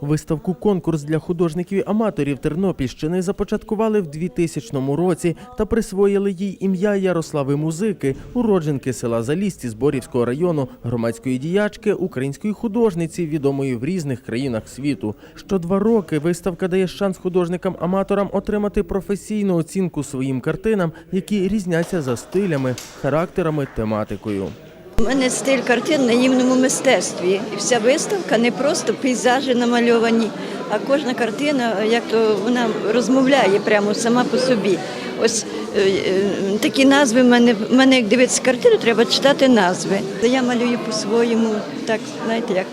Виставку конкурс для художників-аматорів Тернопільщини започаткували в 2000 році та присвоїли їй ім'я Ярослави Музики, уродженки села Залісті Зборівського району, громадської діячки, української художниці, відомої в різних країнах світу. Що два роки виставка дає шанс художникам-аматорам отримати професійну оцінку своїм картинам, які різняться за стилями, характерами, тематикою. У мене стиль картин в наївному мистецтві. І вся виставка не просто пейзажі намальовані, а кожна картина, як то вона розмовляє прямо сама по собі. Ось е, е, такі назви мене, мене як дивитися картину, треба читати назви. Я малюю по-своєму, так знаєте, як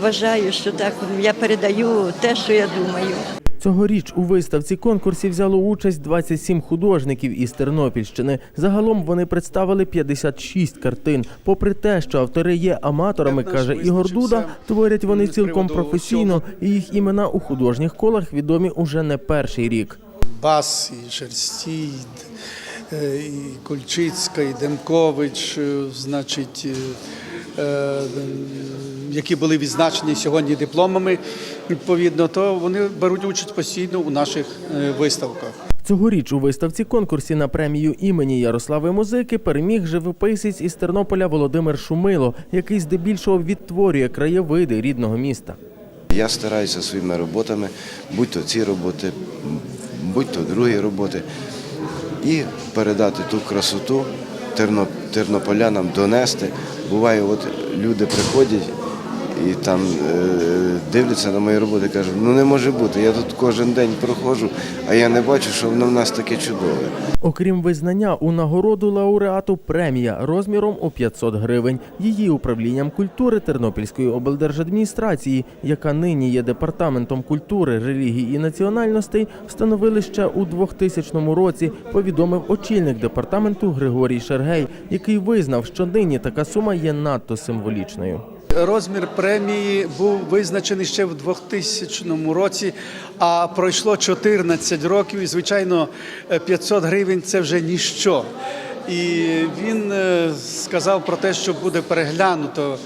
вважаю, що так я передаю те, що я думаю. Цьогоріч у виставці конкурсі взяло участь 27 художників із Тернопільщини. Загалом вони представили 56 картин. Попри те, що автори є аматорами, каже Ігор Дуда, творять вони цілком професійно, і їх імена у художніх колах відомі уже не перший рік. Бас, і Шерстій, і Кульчицька, і Демкович, е, значить, е, які були відзначені сьогодні дипломами, відповідно, то вони беруть участь постійно у наших е, виставках. Цьогоріч у виставці конкурсі на премію імені Ярослави Музики переміг живописець із Тернополя Володимир Шумило, який здебільшого відтворює краєвиди рідного міста. Я стараюся своїми роботами, будь то ці роботи, будь то другі роботи, і передати ту красоту тернополянам, донести. Буває, от люди приходять і там е, дивляться на мої роботи кажуть, ну не може бути, я тут кожен день проходжу, а я не бачу, що воно в нас таке чудове. Окрім визнання, у нагороду лауреату премія розміром у 500 гривень. Її управлінням культури Тернопільської облдержадміністрації, яка нині є департаментом культури, релігії і національностей, встановили ще у 2000 році. Повідомив очільник департаменту Григорій Шергей, який визнав, що нині така сума є надто символічною. Розмір премії був визначений ще в 2000 році, а пройшло 14 років, і звичайно, е, 500 гривень це вже ніщо. І він е, сказав про те, що буде переглянуто.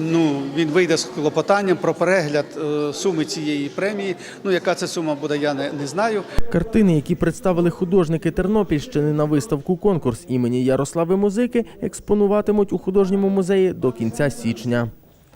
Ну, він вийде з клопотанням про перегляд е, суми цієї премії. Ну, яка це сума буде, я не, не знаю. Картини, які представили художники Тернопільщини на виставку конкурс імені Ярослави Музики, експонуватимуть у художньому музеї до кінця січня.